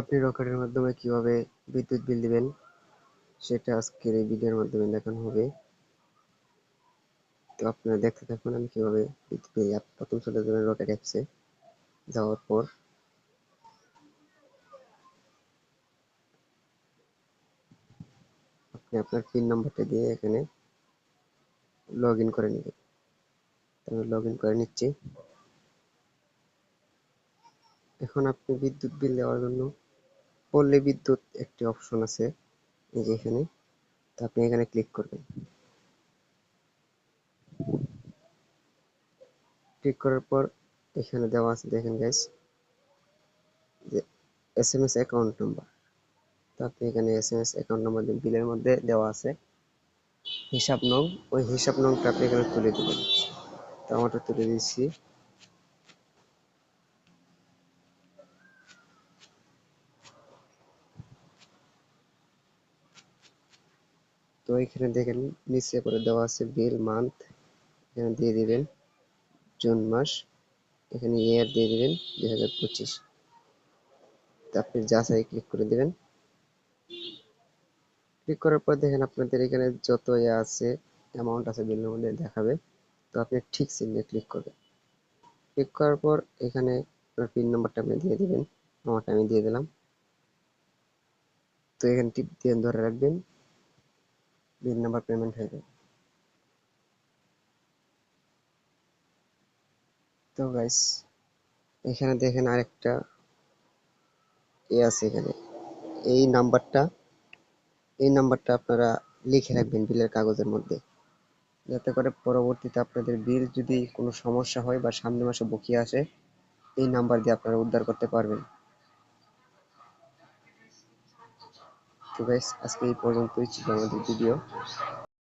আপনি রকেটের মাধ্যমে কীভাবে বিদ্যুৎ বিল দিবেন? সেটা আজকের এই ভিডিওর মাধ্যমে দেখানো হবে। তো আপনারা দেখতে থাকুন আমি কীভাবে বিদ্যুৎ বিল প্রথম চলে যাবেন রকেট অ্যাপসে। যাওয়ার পর আপনি আপনার পিন নাম্বারটা দিয়ে এখানে লগ ইন করে নেবেন। আমি লগ ইন করে নিচ্ছি। এখন আপনি বিদ্যুৎ বিল দেওয়ার জন্য পল্লী বিদ্যুৎ একটি অপশন আছে এই যে এখানে। তো আপনি এখানে ক্লিক করবেন। ক্লিক করার পর এখানে দেওয়া আছে, দেখেন গাইস যে S M S account number তো আপনি এখানে S M S account number বিলের মধ্যে দেওয়া আছে। হিসাব নং, ওই হিসাব নংটা আপনি এখানে তুলে দেবেন। তো আমারটা তুলে দিচ্ছি তো এখানে দেখেন, নিচে করে দেওয়া আছে বিল মান্থ। এখানে দিয়ে দিবেন জুন মাস। এখানে ইয়ার দিয়ে দিবেন দুই হাজার পঁচিশ। আপনি যাচাই ক্লিক করে দিবেন। ক্লিক করার পর দেখেন আপনাদের এখানে যত ইয়ে আছে অ্যামাউন্ট আছে বিলের মধ্যে দেখাবে। তো আপনি ঠিক চিহ্নে ক্লিক করবেন। ক্লিক করার পর এখানে আপনার পিন নাম্বারটা আপনি দিয়ে দিবেন। আমারটা আমি দিয়ে দিলাম। তো এখানে টিপ দিয়ে ধরে রাখবেন। বিল নাম্বার পেমেন্ট হয়ে যাবে। তো গাইস এখানে দেখেন আরেকটা এ আছে এখানে। এই নাম্বারটা এই নাম্বারটা আপনারা লিখে রাখবেন বিলের কাগজের মধ্যে। যাতে করে পরবর্তীতে আপনাদের বিল যদি কোনো সমস্যা হয় বা সামনের মাসে বকিয়ে আসে, এই নাম্বার দিয়ে আপনারা উদ্ধার করতে পারবেন। তো গাইস আজকে এই পর্যন্তই ছিল আমাদের ভিডিও